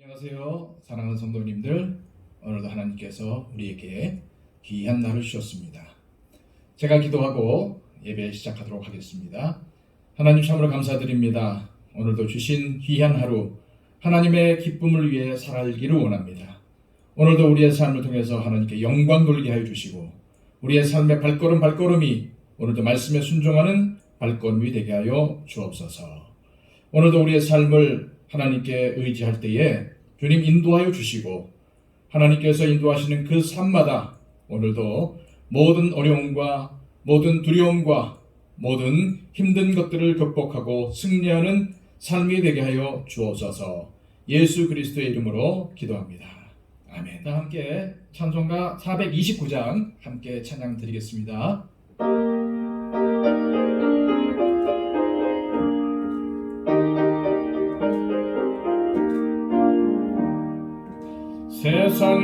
안녕하세요. 사랑하는 성도님들. 오늘도 하나님께서 우리에게 귀한 날을 주셨습니다. 제가 기도하고 예배 시작하도록 하겠습니다. 하나님 참으로 감사드립니다. 오늘도 주신 귀한 하루 하나님의 기쁨을 위해 살아기를 원합니다. 오늘도 우리의 삶을 통해서 하나님께 영광 돌리게 하여 주시고 우리의 삶의 발걸음 발걸음이 오늘도 말씀에 순종하는 발걸음이 되게 하여 주옵소서. 오늘도 우리의 삶을 하나님께 의지할 때에 주님 인도하여 주시고 하나님께서 인도하시는 그 삶마다 오늘도 모든 어려움과 모든 두려움과 모든 힘든 것들을 극복하고 승리하는 삶이 되게 하여 주옵소서 예수 그리스도의 이름으로 기도합니다. 아멘. 다 함께 찬송가 429장 함께 찬양 드리겠습니다.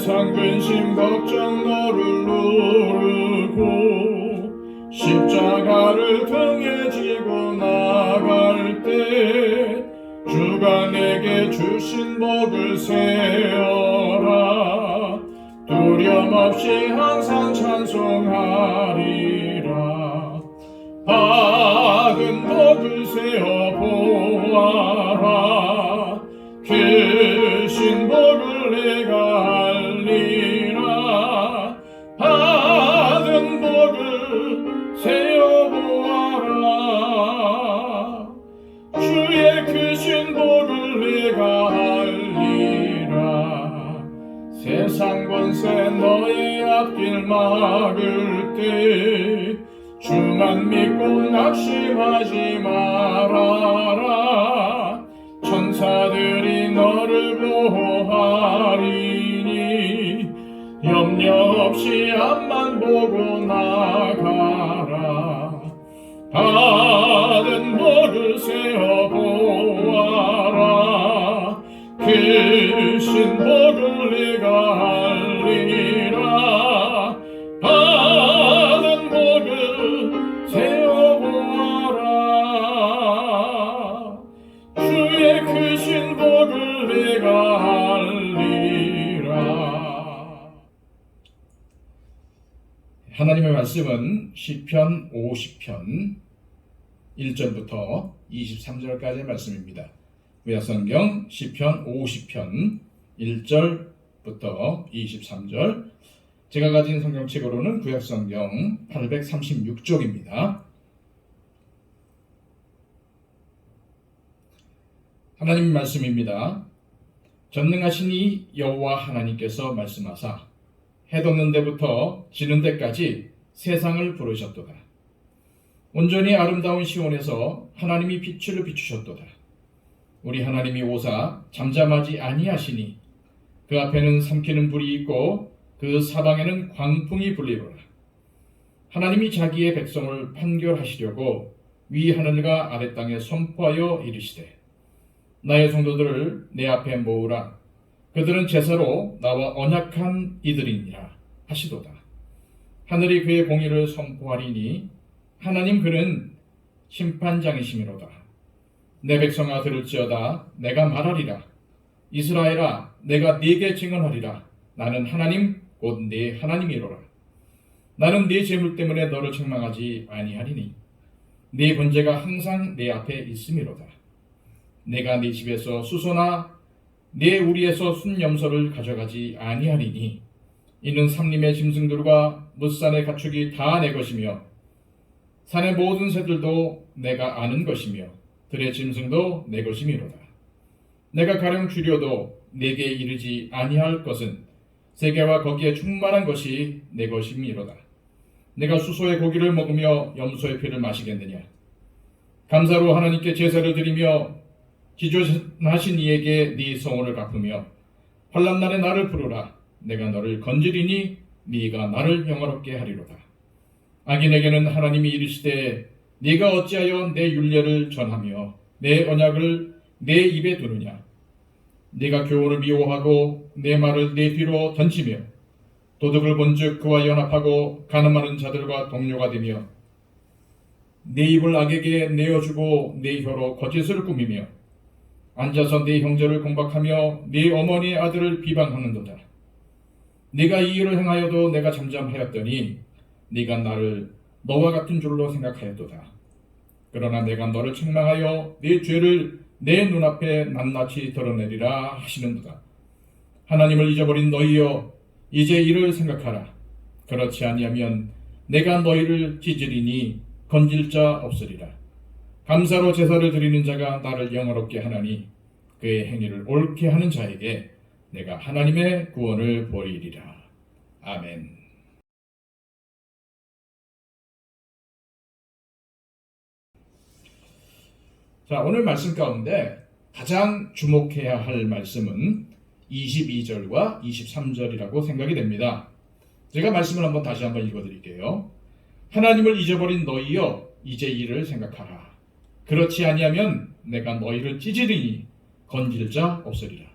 세상 근심 걱정 너를 누르고 십자가를 등에 지고 나갈 때 주가 내게 주신 복을 세어라. 두려움 없이 항상 찬송하리라. 받 막을 때 주만 믿고 낙심하지 말아라. 천사들이 너를 보호하리니 염려 없이 앞만 보고 나가라. 받은 복을 세어 보아라. 크신 복을 내가 말씀은 시편 50편 1절부터 23절까지의 말씀입니다. 구약성경 시편 50편 1절부터 23절 제가 가진 성경책으로는 구약성경 836쪽입니다. 하나님 말씀입니다. 전능하시니 여호와 하나님께서 말씀하사 해 돋는 데부터 지는 데까지 세상을 부르셨도다. 온전히 아름다운 시온에서 하나님이 빛을 비추셨도다. 우리 하나님이 오사 잠잠하지 아니하시니 그 앞에는 삼키는 불이 있고 그 사방에는 광풍이 불리로라. 하나님이 자기의 백성을 판결하시려고 위 하늘과 아래 땅에 선포하여 이르시되 나의 성도들을 내 앞에 모으라. 그들은 제사로 나와 언약한 이들이니라 하시도다. 하늘이 그의 공의를 선포하리니 하나님 그는 심판장이시미로다. 내 백성아 들을지어다 내가 말하리라. 이스라엘아 내가 네게 증언하리라. 나는 하나님 곧 네 하나님이로라. 나는 네 재물 때문에 너를 책망하지 아니하리니 네 번제가 항상 내 앞에 있음이로다. 내가 네 집에서 수소나 내 우리에서 순염소를 가져가지 아니하리니 이는 삼림의 짐승들과 무산의 가축이 다 내 것이며 산의 모든 새들도 내가 아는 것이며 들의 짐승도 내 것이미로다. 내가 가령 줄여도 내게 이르지 아니할 것은 세계와 거기에 충만한 것이 내 것임이로다. 내가 수소의 고기를 먹으며 염소의 피를 마시겠느냐? 감사로 하나님께 제사를 드리며 지존하신 이에게 네 성호를 갚으며 환란 날에 나를 부르라. 내가 너를 건지리니 네가 나를 영화롭게 하리로다. 악인에게는 하나님이 이르시되 네가 어찌하여 내 윤례를 전하며 내 언약을 내 입에 두느냐? 네가 교훈을 미워하고 내 말을 내 뒤로 던지며 도둑을 본즉 그와 연합하고 가늠하는 자들과 동료가 되며 내 입을 악에게 내어주고 내 혀로 거짓을 꾸미며 앉아서 내 형제를 공박하며 네 어머니의 아들을 비방하는도다. 네가 이 일을 행하여도 내가 잠잠하였더니 네가 나를 너와 같은 줄로 생각하였도다. 그러나 내가 너를 책망하여 네 죄를 내 눈앞에 낱낱이 드러내리라 하시는도다. 하나님을 잊어버린 너희여 이제 이를 생각하라. 그렇지 아니하면 내가 너희를 찢으리니 건질 자 없으리라. 감사로 제사를 드리는 자가 나를 영화롭게 하나니 그의 행위를 옳게 하는 자에게 내가 하나님의 구원을 보이리라. 아멘. 자, 오늘 말씀 가운데 가장 주목해야 할 말씀은 22절과 23절이라고 생각이 됩니다. 제가 말씀을 한번 다시 한번 읽어 드릴게요. 하나님을 잊어버린 너희여 이제 이를 생각하라. 그렇지 아니하면 내가 너희를 찢으리니 건질 자 없으리라.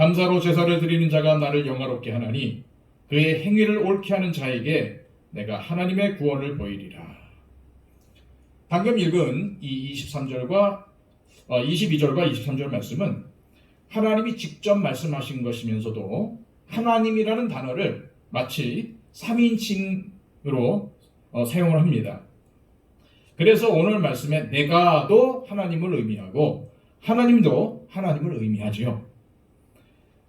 감사로 제사를 드리는 자가 나를 영화롭게 하나니 그의 행위를 옳게 하는 자에게 내가 하나님의 구원을 보이리라. 방금 읽은 이 23절과 22절과 어, 23절 말씀은 하나님이 직접 말씀하신 것이면서도 하나님이라는 단어를 마치 3인칭으로 어, 사용을 합니다. 그래서 오늘 말씀에 내가도 하나님을 의미하고 하나님도 하나님을 의미하지요.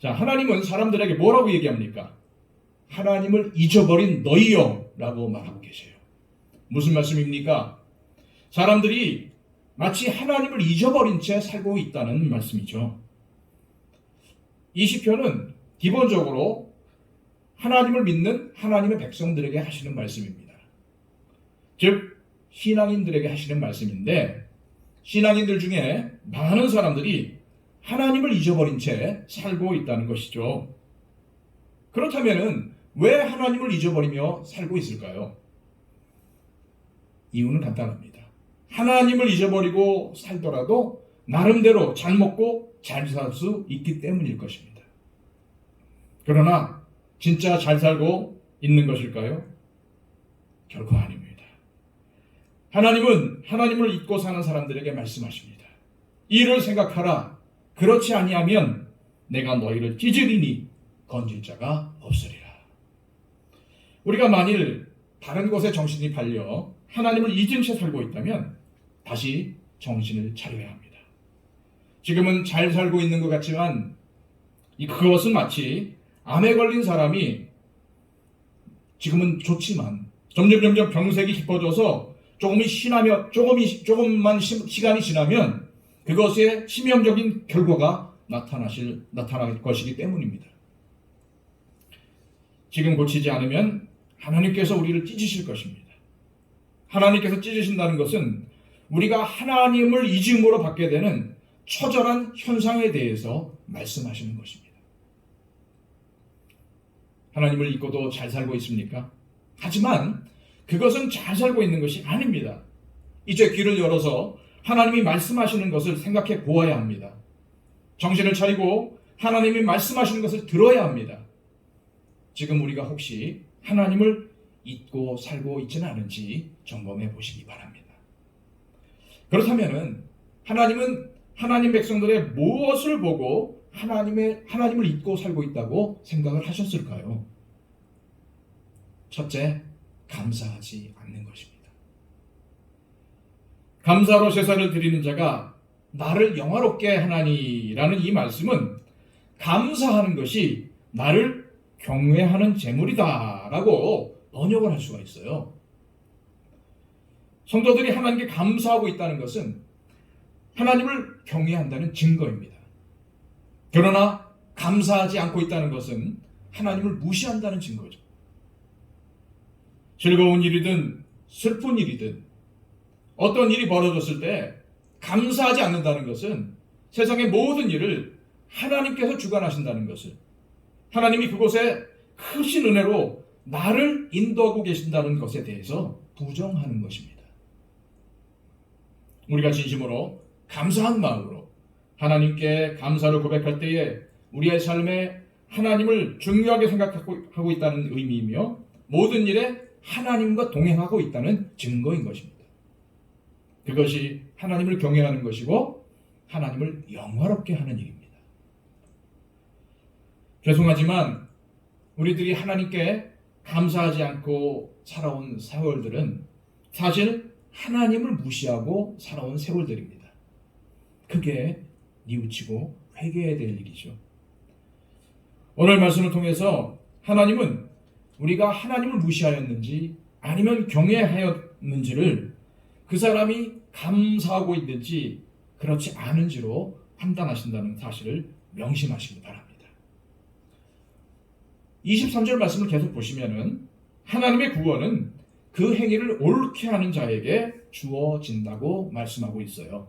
자, 하나님은 사람들에게 뭐라고 얘기합니까? 하나님을 잊어버린 너희여 라고 말하고 계세요. 무슨 말씀입니까? 사람들이 마치 하나님을 잊어버린 채 살고 있다는 말씀이죠. 이 시편은 기본적으로 하나님을 믿는 하나님의 백성들에게 하시는 말씀입니다. 즉 신앙인들에게 하시는 말씀인데 신앙인들 중에 많은 사람들이 하나님을 잊어버린 채 살고 있다는 것이죠. 그렇다면 왜 하나님을 잊어버리며 살고 있을까요? 이유는 간단합니다. 하나님을 잊어버리고 살더라도 나름대로 잘 먹고 잘 살 수 있기 때문일 것입니다. 그러나 진짜 잘 살고 있는 것일까요? 결코 아닙니다. 하나님은 하나님을 잊고 사는 사람들에게 말씀하십니다. 이를 생각하라. 그렇지 아니하면 내가 너희를 찢으리니 건질 자가 없으리라. 우리가 만일 다른 곳에 정신이 팔려 하나님을 잊은 채 살고 있다면 다시 정신을 차려야 합니다. 지금은 잘 살고 있는 것 같지만 그것은 마치 암에 걸린 사람이 지금은 좋지만 점점 점점 병색이 깊어져서 조금이 심하며 조금이 조금만 시, 간이 지나면 그것의 치명적인 결과가 나타나실 나타날 것이기 때문입니다. 지금 고치지 않으면 하나님께서 우리를 찢으실 것입니다. 하나님께서 찢으신다는 것은 우리가 하나님을 잊음으로 받게 되는 처절한 현상에 대해서 말씀하시는 것입니다. 하나님을 잊고도 잘 살고 있습니까? 하지만 그것은 잘 살고 있는 것이 아닙니다. 이제 귀를 열어서 하나님이 말씀하시는 것을 생각해 보아야 합니다. 정신을 차리고 하나님이 말씀하시는 것을 들어야 합니다. 지금 우리가 혹시 하나님을 잊고 살고 있지는 않은지 점검해 보시기 바랍니다. 그렇다면은 하나님은 하나님 백성들의 무엇을 보고 하나님의 하나님을 잊고 살고 있다고 생각을 하셨을까요? 첫째, 감사하지 않는 것입니다. 감사로 제사를 드리는 자가 나를 영화롭게 하나니라는 이 말씀은 감사하는 것이 나를 경외하는 제물이다라고 번역을 할 수가 있어요. 성도들이 하나님께 감사하고 있다는 것은 하나님을 경외한다는 증거입니다. 그러나 감사하지 않고 있다는 것은 하나님을 무시한다는 증거죠. 즐거운 일이든 슬픈 일이든 어떤 일이 벌어졌을 때 감사하지 않는다는 것은 세상의 모든 일을 하나님께서 주관하신다는 것을 하나님이 그곳에 크신 은혜로 나를 인도하고 계신다는 것에 대해서 부정하는 것입니다. 우리가 진심으로 감사한 마음으로 하나님께 감사를 고백할 때에 우리의 삶에 하나님을 중요하게 생각하고 있다는 의미이며 모든 일에 하나님과 동행하고 있다는 증거인 것입니다. 그것이 하나님을 경외하는 것이고 하나님을 영화롭게 하는 일입니다. 죄송하지만 우리들이 하나님께 감사하지 않고 살아온 세월들은 사실 하나님을 무시하고 살아온 세월들입니다. 크게 뉘우치고 회개해야 될 일이죠. 오늘 말씀을 통해서 하나님은 우리가 하나님을 무시하였는지 아니면 경외하였는지를 그 사람이 감사하고 있는지 그렇지 않은지로 판단하신다는 사실을 명심하시기 바랍니다. 23절 말씀을 계속 보시면은 하나님의 구원은 그 행위를 옳게 하는 자에게 주어진다고 말씀하고 있어요.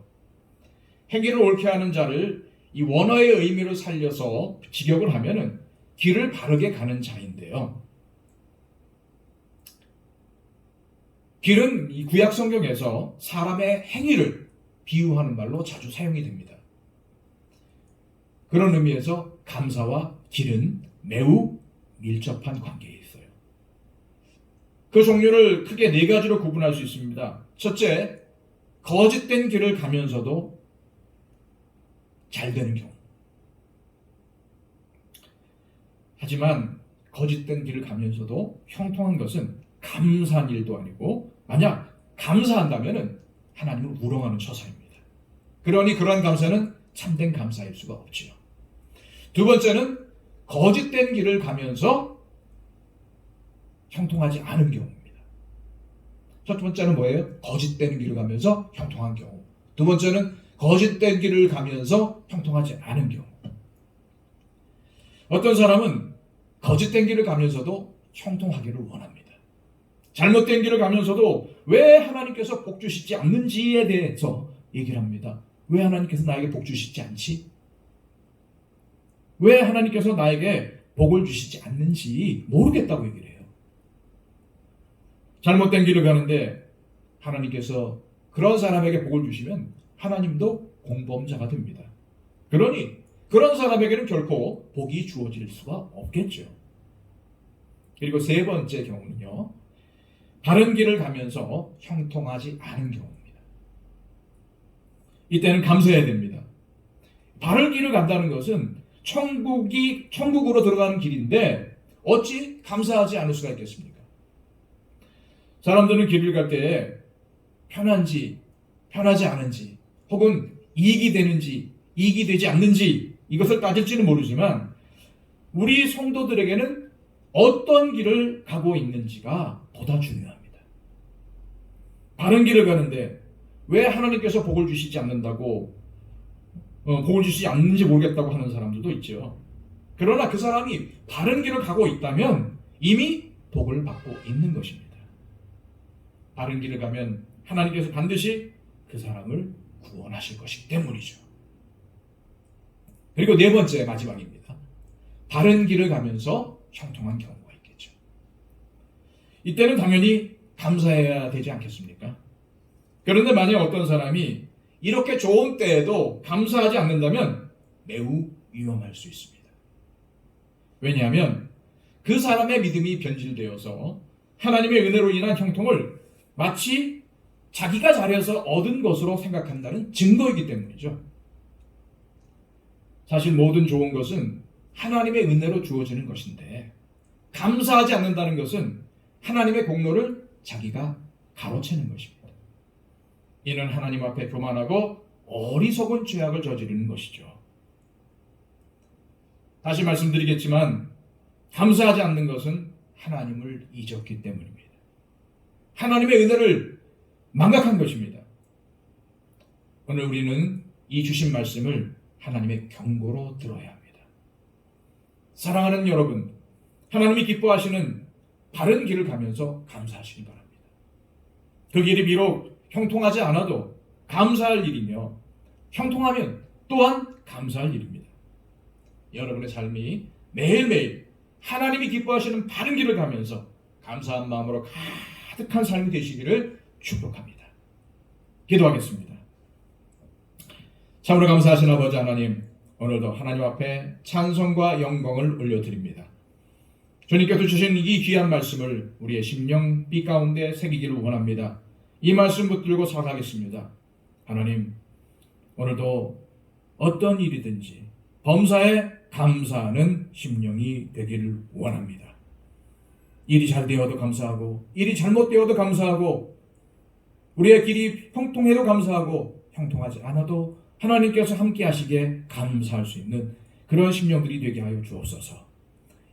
행위를 옳게 하는 자를 이 원어의 의미로 살려서 직역을 하면은 길을 바르게 가는 자인데요. 길은 이 구약 성경에서 사람의 행위를 비유하는 말로 자주 사용이 됩니다. 그런 의미에서 감사와 길은 매우 밀접한 관계에 있어요. 그 종류를 크게 네 가지로 구분할 수 있습니다. 첫째, 거짓된 길을 가면서도 잘 되는 경우. 하지만 거짓된 길을 가면서도 형통한 것은 감사한 일도 아니고 만약 감사한다면 하나님을 우롱하는 처사입니다. 그러니 그러한 감사는 참된 감사일 수가 없지요. 두 번째는 거짓된 길을 가면서 형통하지 않은 경우입니다. 첫 번째는 뭐예요? 거짓된 길을 가면서 형통한 경우. 두 번째는 거짓된 길을 가면서 형통하지 않은 경우. 어떤 사람은 거짓된 길을 가면서도 형통하기를 원합니다. 잘못된 길을 가면서도 왜 하나님께서 복 주시지 않는지에 대해서 얘기를 합니다. 왜 하나님께서 나에게 복 주시지 않지? 왜 하나님께서 나에게 복을 주시지 않는지 모르겠다고 얘기를 해요. 잘못된 길을 가는데 하나님께서 그런 사람에게 복을 주시면 하나님도 공범자가 됩니다. 그러니 그런 사람에게는 결코 복이 주어질 수가 없겠죠. 그리고 세 번째 경우는요. 바른 길을 가면서 형통하지 않은 경우입니다. 이때는 감사해야 됩니다. 바른 길을 간다는 것은 천국이 천국으로 들어가는 길인데 어찌 감사하지 않을 수가 있겠습니까? 사람들은 길을 갈 때 편한지 편하지 않은지 혹은 이익이 되는지 이익이 되지 않는지 이것을 따질지는 모르지만 우리 성도들에게는 어떤 길을 가고 있는지가 보다 중요합니다. 바른 길을 가는데 왜 하나님께서 복을 주시지 않는다고 어, 복을 주시지 않는지 모르겠다고 하는 사람들도 있죠. 그러나 그 사람이 바른 길을 가고 있다면 이미 복을 받고 있는 것입니다. 바른 길을 가면 하나님께서 반드시 그 사람을 구원하실 것이기 때문이죠. 그리고 네 번째 마지막입니다. 바른 길을 가면서 형통한 경우가 있겠죠. 이때는 당연히 감사해야 되지 않겠습니까? 그런데 만약 어떤 사람이 이렇게 좋은 때에도 감사하지 않는다면 매우 위험할 수 있습니다. 왜냐하면 그 사람의 믿음이 변질되어서 하나님의 은혜로 인한 형통을 마치 자기가 잘해서 얻은 것으로 생각한다는 증거이기 때문이죠. 사실 모든 좋은 것은 하나님의 은혜로 주어지는 것인데 감사하지 않는다는 것은 하나님의 공로를 자기가 가로채는 것입니다. 이는 하나님 앞에 교만하고 어리석은 죄악을 저지르는 것이죠. 다시 말씀드리겠지만 감사하지 않는 것은 하나님을 잊었기 때문입니다. 하나님의 은혜를 망각한 것입니다. 오늘 우리는 이 주신 말씀을 하나님의 경고로 들어야 합니다. 사랑하는 여러분, 하나님이 기뻐하시는 바른 길을 가면서 감사하시기 바랍니다. 그 길이 비록 형통하지 않아도 감사할 일이며 형통하면 또한 감사할 일입니다. 여러분의 삶이 매일매일 하나님이 기뻐하시는 바른 길을 가면서 감사한 마음으로 가득한 삶이 되시기를 축복합니다. 기도하겠습니다. 참으로 감사하신 아버지 하나님, 오늘도 하나님 앞에 찬송과 영광을 올려드립니다. 주님께서 주신 이 귀한 말씀을 우리의 심령 빛 가운데 새기기를 원합니다. 이 말씀 붙들고 살아가겠습니다. 하나님, 오늘도 어떤 일이든지 범사에 감사하는 심령이 되기를 원합니다. 일이 잘 되어도 감사하고, 일이 잘못되어도 감사하고, 우리의 길이 형통해도 감사하고, 형통하지 않아도 하나님께서 함께 하시기에 감사할 수 있는 그런 심령들이 되게 하여 주옵소서.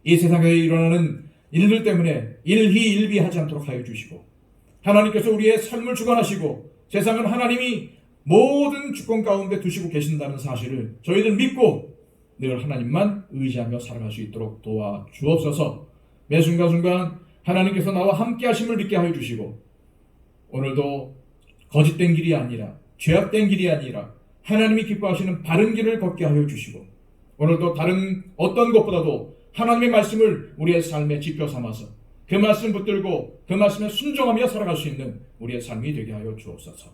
이 세상에 일어나는 일들 때문에 일희일비하지 않도록 하여 주시고, 하나님께서 우리의 삶을 주관하시고, 세상은 하나님이 모든 주권 가운데 두시고 계신다는 사실을 저희들 믿고 늘 하나님만 의지하며 살아갈 수 있도록 도와 주옵소서. 매 순간순간 하나님께서 나와 함께 하심을 믿게 하여 주시고 오늘도 거짓된 길이 아니라 죄악된 길이 아니라 하나님이 기뻐하시는 바른 길을 걷게 하여 주시고 오늘도 다른 어떤 것보다도 하나님의 말씀을 우리의 삶의 지표 삼아서 그 말씀 붙들고 그 말씀에 순종하며 살아갈 수 있는 우리의 삶이 되게 하여 주옵소서.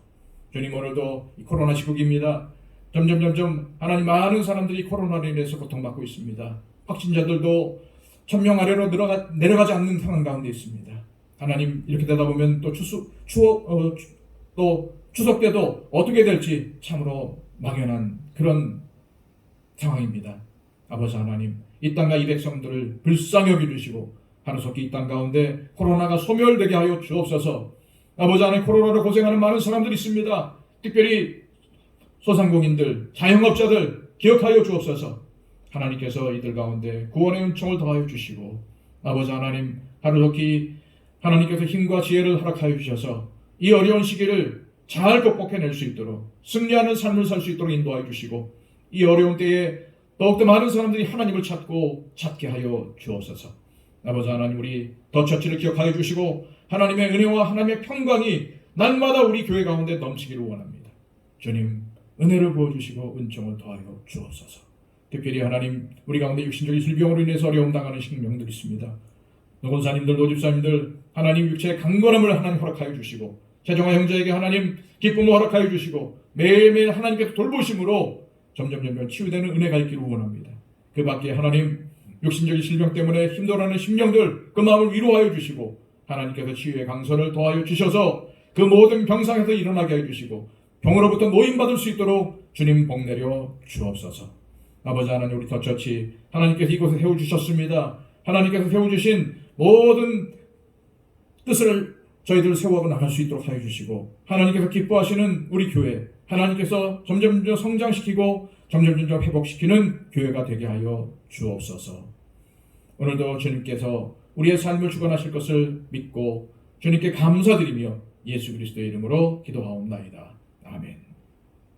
주님 오늘도 이 코로나 시국입니다. 점점 점점 하나님 많은 사람들이 코로나로 인해서 고통받고 있습니다. 확진자들도 천명 아래로 내려가, 내려가지 않는 상황 가운데 있습니다. 하나님 이렇게 되다 보면 또 추수 추억 어, 추, 또 추석 때도 어떻게 될지 참으로 막연한 그런 상황입니다. 아버지 하나님 이 땅과 이 백성들을 불쌍히 여겨주시고 하루속히 이 땅 가운데 코로나가 소멸되게 하여 주옵소서. 아버지 하나님 코로나로 고생하는 많은 사람들이 있습니다. 특별히 소상공인들, 자영업자들 기억하여 주옵소서. 하나님께서 이들 가운데 구원의 은총을 더하여 주시고 아버지 하나님 하루속히 하나님께서 힘과 지혜를 허락하여 주셔서 이 어려운 시기를 잘 극복해낼 수 있도록 승리하는 삶을 살 수 있도록 인도하여 주시고 이 어려운 때에 더욱더 많은 사람들이 하나님을 찾고 찾게 하여 주옵소서. 아버지 하나님 우리 더 처치를 기억하여 주시고 하나님의 은혜와 하나님의 평강이 날마다 우리 교회 가운데 넘치기를 원합니다. 주님 은혜를 부어주시고 은총을 더하여 주옵소서. 특별히 하나님 우리 가운데 육신적인 질병으로 인해서 어려움 당하는 식명들이 있습니다. 노건사님들 노집사님들 하나님 육체의 강건함을 하나님 허락하여 주시고 최종화 형제에게 하나님 기쁨을 허락하여 주시고 매일매일 하나님께서 돌보심으로 점점 점점 치유되는 은혜가 있기를 원합니다. 그 밖에 하나님 육신적인 질병 때문에 힘들어하는 심령들 그 마음을 위로하여 주시고 하나님께서 치유의 강선을 더하여 주셔서 그 모든 병상에서 일어나게 해 주시고 병으로부터 노인받을 수 있도록 주님 복 내려 주옵소서. 아버지 하나님 우리 더처치 하나님께서 이곳에 세워주셨습니다. 하나님께서 세워주신 모든 뜻을 저희들 세워가 나갈 수 있도록 하여 주시고 하나님께서 기뻐하시는 우리 교회 하나님께서 점점 점점 성장시키고 점점 점점 회복시키는 교회가 되게 하여 주옵소서. 오늘도 주님께서 우리의 삶을 주관하실 것을 믿고 주님께 감사드리며 예수 그리스도의 이름으로 기도하옵나이다. 아멘.